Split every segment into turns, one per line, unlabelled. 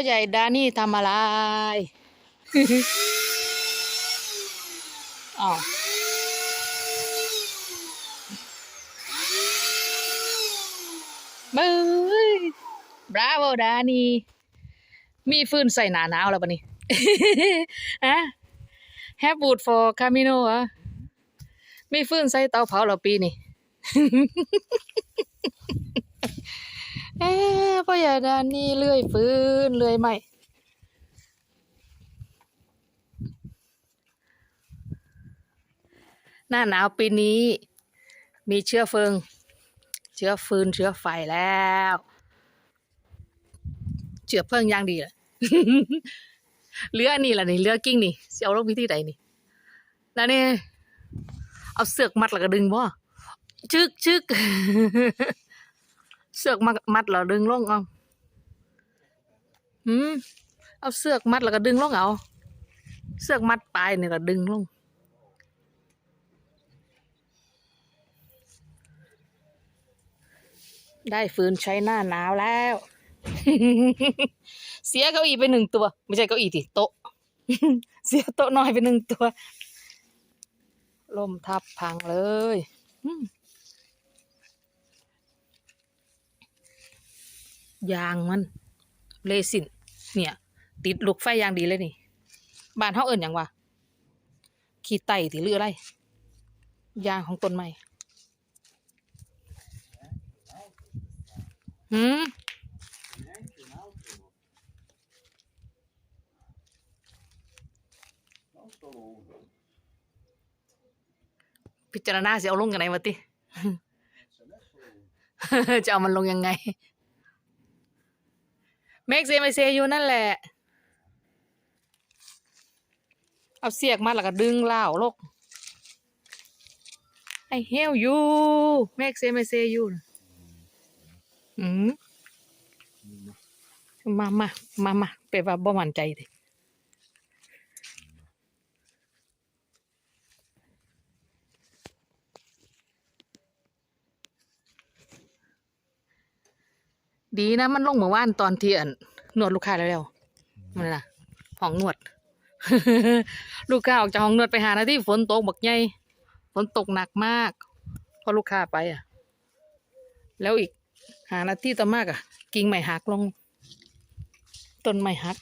พ่อใหญ่ดานี่ทำอะไรอ๋อมึงบราโวดานี่มีฟืนใส่หนาหนาวแล้วปะนี่ฮะ Have wood for Camino เหรอมีฟืนใส่เตาเผาแล้วปีนี่ เอ๊พ่อใหญ่ดานนี่เลื่อยฟืนเลื่อยไหมหน้าหนาวปีนี้ มีเชื้อเฟิงเชื้อฟืนเชื้อไฟแล้วเชื้อเพลิงย่างดีเลยเรือนี่แหละนี่เรือกิ้งนี่สิเอาลงวิธีใดนี่แล้วนี่เอาเสือกมัดแล้วก็ดึงบ่ชึกชึก เสือกมัดมัดแล้วดึงลงเอาหืมเอาเสือกมัดแล้วก็ดึงลงเอา เสือกมัดปลายนี่ก็ดึงลง ได้ฟืนใช้หน้าหนาวแล้ว เสียเก้าอี้ไปหนึ่งตัว ไม่ใช่เก้าอี้ติโต๊ะ เสียโต๊ะน้อยไปหนึ่งตัว ลมทับพังเลย อืม ยางมันเลสินเนี่ย ติดลูกไฟยางดีเลยนี่บ้านเขาเอิ่นอย่างวะขี้ไตถือเรืออะไร ยางของต้นไม้หืมพิจารณาสิเอาลงกันไหนวะติ จะเอามันลงยังไง เมกเซไมเซอยู่นั่นแหละ เอาเสียกมาแล้วก็ดึงเล่าลกไอเฮลยูเมกเซไมเซอยู่อืมมามามามาไปว่าบ่มั่นใจดิ ดีนะมันลงเมื่อวานตอนเที่ยนนวดลูกค้าแล้วๆมันน่ะห้องนวด ลูกค้าออกจากห้องนวดไปหานาที่ฝนตกบักใหญ่ฝนตกหนักมากเพราะลูกค้าไปอะ แล้วอีกหานาที่ต่อมากอะ กิ่งไม้หักลงต้นไม้หัก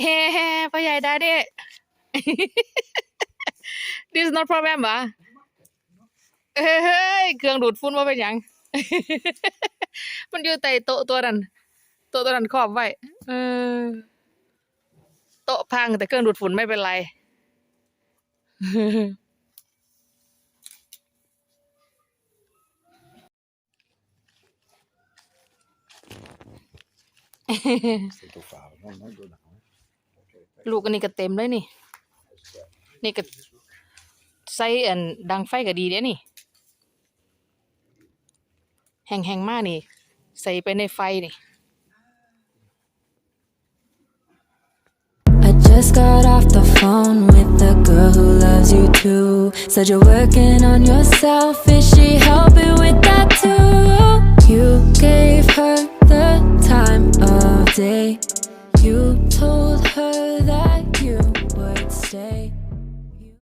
เฮ้พ่อใหญ่ได้ดิ this is not problem วะเฮ้ยเครื่องดูดฝุ่นว่าเป็นยังมันอยู่ใต้โต๊ะตัวนั้นโต๊ะตัวนั้นครอบไว้เออโต๊ะพังแต่เครื่องดูดฝุ่นไม่เป็นไร
Sento fare, no? Non do now.
ลูกอันนี้ก็เต็มเลยนี่ นี่ก็ใส่อันดังไฟก็ดีเด้นี่ แห้งแห้งๆมากนี่ ใส่ไปในไฟนี่
just got off the phone with the girl who loves you too. Said you're working on yourself. Is she helping with that too?